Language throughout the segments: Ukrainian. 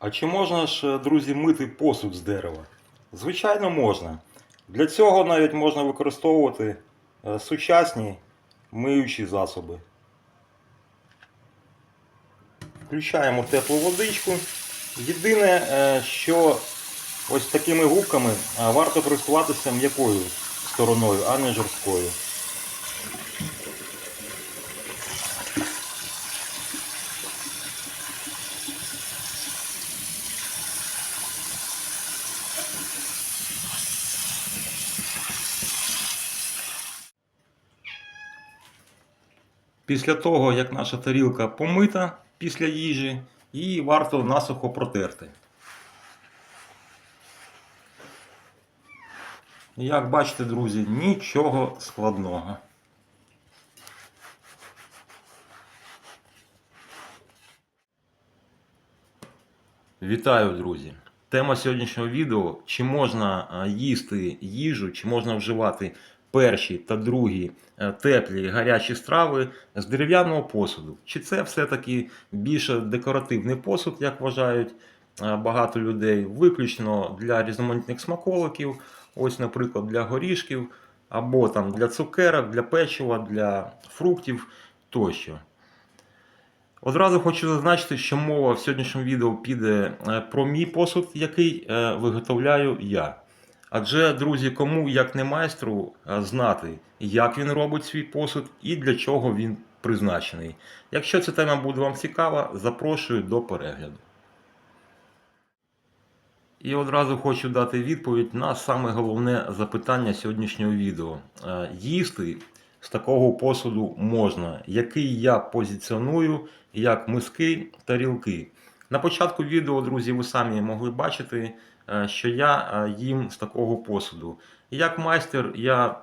А чи можна ж, е, друзі, мити посуд з дерева? Звичайно, можна. Для цього навіть можна використовувати е, сучасні миючі засоби. Включаємо теплу водичку. Єдине, е, що ось такими губками варто користуватися м'якою стороною, а не жорсткою. Після того, як наша тарілка помита після їжі, її варто насухо протерти. Як бачите, друзі, нічого складного. Вітаю, друзі! Тема сьогоднішнього відео: чи можна їсти їжу, чи можна вживати перші та другі е, теплі гарячі страви з дерев'яного посуду. Чи це все-таки більше декоративний посуд, як вважають е, багато людей, виключно для різноманітних смаколиків, ось, наприклад, для горішків, або там для цукерок, для печива, для фруктів тощо. Одразу хочу зазначити, що мова в сьогоднішньому відео піде е, про мій посуд, який виготовляю я. Адже, друзі, кому як не майстру е, знати, як він робить свій посуд і для чого він призначений. Якщо ця тема буде вам цікава, запрошую до перегляду. І одразу хочу дати відповідь на саме головне запитання сьогоднішнього відео. Е, Їсти з такого посуду можна, який я позиціоную як миски, тарілки. На початку відео, друзі, ви самі могли бачити, що я е, їм з такого посуду. Як майстер, я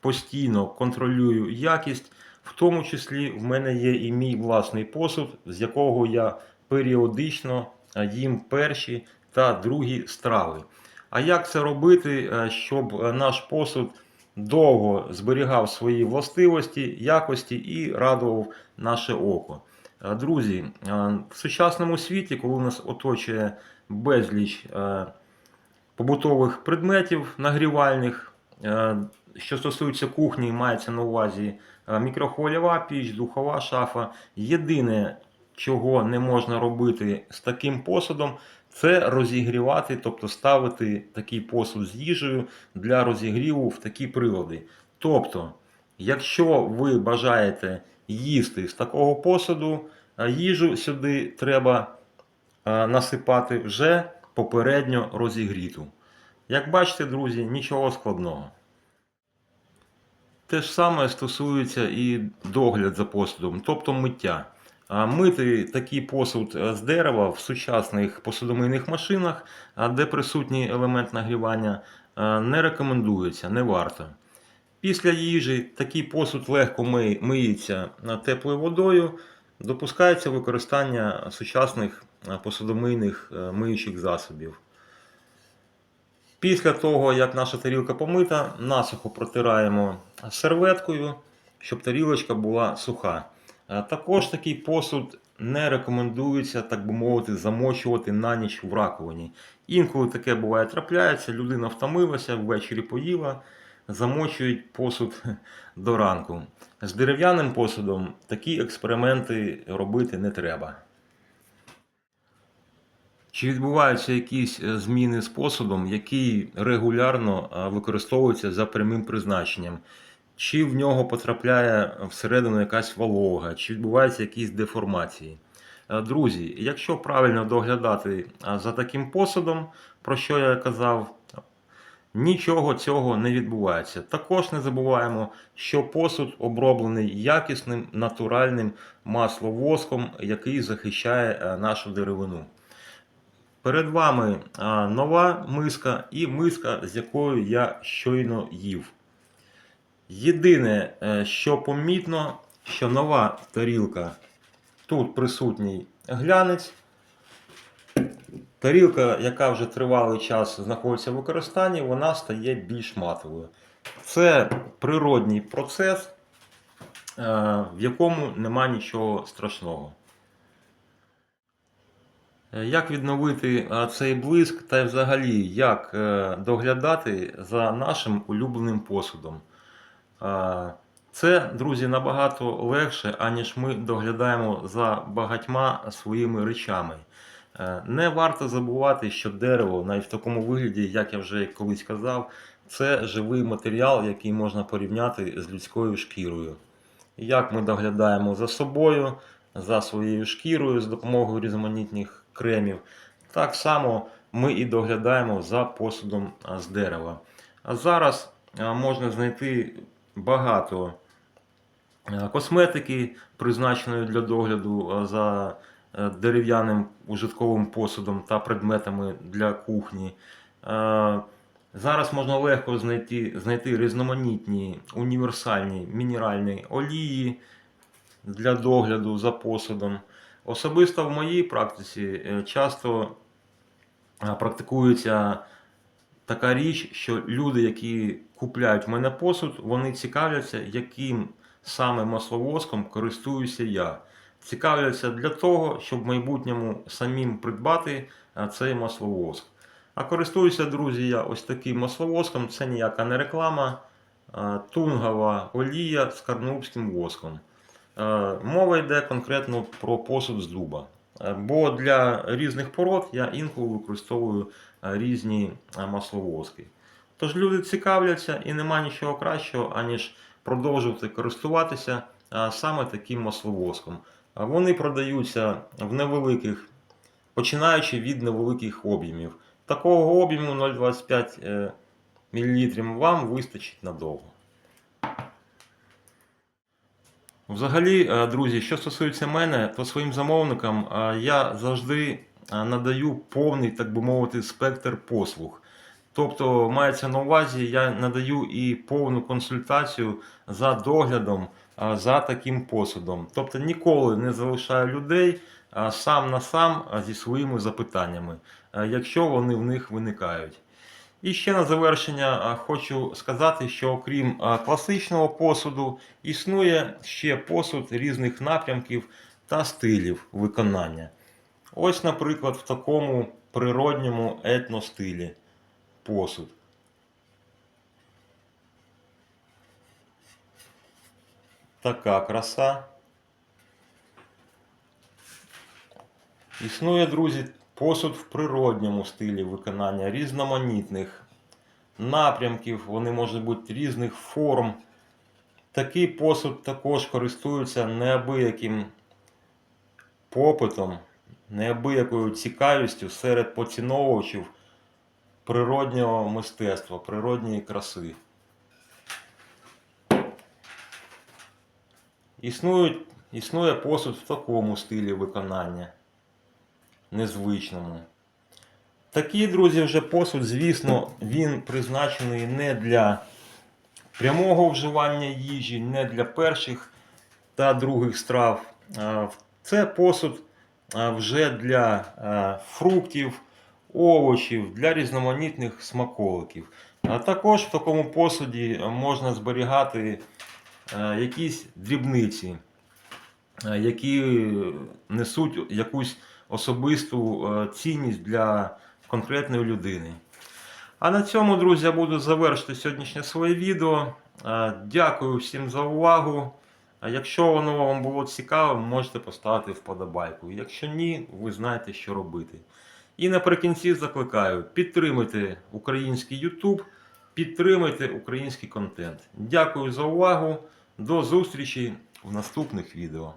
постійно контролюю якість, в тому числі в мене є і мій власний посуд, з якого я періодично е, їм перші та другі страви. А як це робити, е, щоб е, наш посуд довго зберігав свої властивості, якості і радував наше око? Е, Друзі, е, в сучасному світі, коли нас оточує безліч е, побутових предметів нагрівальних, е, що стосується кухні, мається на увазі е, мікрохвильова піч, духова шафа. Єдине, чого не можна робити з таким посудом, це розігрівати, тобто ставити такий посуд з їжею для розігріву в такі прилади. Тобто, якщо ви бажаєте їсти з такого посуду, їжу сюди треба насипати вже попередньо розігріту. Як бачите, друзі, нічого складного. Те ж саме стосується і догляд за посудом, тобто миття. Мити такий посуд е, з дерева в сучасних посудомийних машинах, де присутній елемент нагрівання, е, не рекомендується, не варто. Після їжі такий посуд легко миється е, теплою водою, допускається використання сучасних посудомийних е, миючих засобів. Після того, як наша тарілка помита, насухо протираємо серветкою, щоб тарілочка була суха. Е, Також такий посуд не рекомендується, так би мовити, замочувати на ніч в раковині. Інколи таке буває трапляється, людина втомилася, ввечері поїла, замочують посуд до ранку. З дерев'яним посудом такі експерименти робити не треба. Чи відбуваються якісь е, зміни з посудом, який регулярно е, використовується за прямим призначенням? Чи в нього потрапляє всередину якась волога, чи відбуваються якісь деформації? Е, Друзі, якщо правильно доглядати за таким посудом, про що я казав, нічого цього не відбувається. Також не забуваємо, що посуд оброблений якісним натуральним масловоском, який захищає нашу деревину. Перед вами а, нова миска і миска, з якою я щойно їв. Єдине, е, що помітно, що нова тарілка тут присутній глянець. Тарілка, яка вже тривалий час знаходиться в використанні, вона стає більш матовою. Це природній процес, е, в якому нема нічого страшного. Е, Як відновити е, цей блиск та й взагалі як е, доглядати за нашим улюбленим посудом? Це, друзі, набагато легше, аніж ми доглядаємо за багатьма своїми речами. Не варто забувати, що дерево, навіть в такому вигляді, як я вже колись казав, це живий матеріал, який можна порівняти з людською шкірою. Як ми доглядаємо за собою, за своєю шкірою з допомогою різноманітних кремів, так само ми і доглядаємо за посудом з дерева. А зараз можна знайти багато косметики, призначеної для догляду за е, дерев'яним ужитковим посудом та предметами для кухні. Зараз можна легко знайти, знайти різноманітні універсальні мінеральні олії для догляду за посудом. Особисто в моїй практиці е, часто е, практикується така річ, що люди, які купляють в мене посуд, вони цікавляться, яким саме масловоском користуюся я. Цікавляться для того, щоб в майбутньому самим придбати е, цей масловоск. А користуюся, друзі, я ось таким масловоском, це ніяка не реклама, тунгова олія з карнубським воском. Е, Мова йде конкретно про посуд з дуба. Е, Бо для різних пород я інколи використовую е, різні масловоски. Тож люди цікавляться і нема нічого кращого, аніж продовжувати користуватися саме таким масловоском. Вони продаються в невеликих, починаючи від невеликих об'ємів. Такого об'єму 0,25 мл вам вистачить надовго. Взагалі, е, друзі, що стосується мене, то своїм замовникам е, я завжди е, надаю повний, так би мовити, спектр послуг. Тобто, мається на увазі, я надаю і повну консультацію за доглядом за таким посудом. Тобто ніколи не залишаю людей сам на сам зі своїми запитаннями, якщо вони в них виникають. І ще на завершення хочу сказати, що окрім класичного посуду, існує ще посуд різних напрямків та стилів виконання. Ось, наприклад, в такому природньому етностилі посуд. Така краса. Існує, друзі, посуд в природньому стилі виконання різноманітних напрямків, вони можуть бути різних форм. Такий посуд також користується неабияким попитом, неабиякою цікавістю серед поціновувачів природнього мистецтва, природньої краси. Існують, існує посуд в такому стилі виконання незвичному. Такий, друзі, вже посуд, звісно, він призначений не для прямого вживання їжі, не для перших та других страв. Це посуд вже для фруктів, овочів, для різноманітних смаколиків. А також в такому посуді можна зберігати якісь дрібниці, які несуть якусь особисту е, цінність для конкретної людини. А на цьому, друзі, я буду завершити сьогоднішнє своє відео. Е, Дякую всім за увагу. Якщо воно вам було цікаво, можете поставити вподобайку. Якщо ні, ви знаєте, що робити. І наприкінці закликаю: підтримуйте український YouTube, підтримуйте український контент. Дякую за увагу. До зустрічі в наступних відео.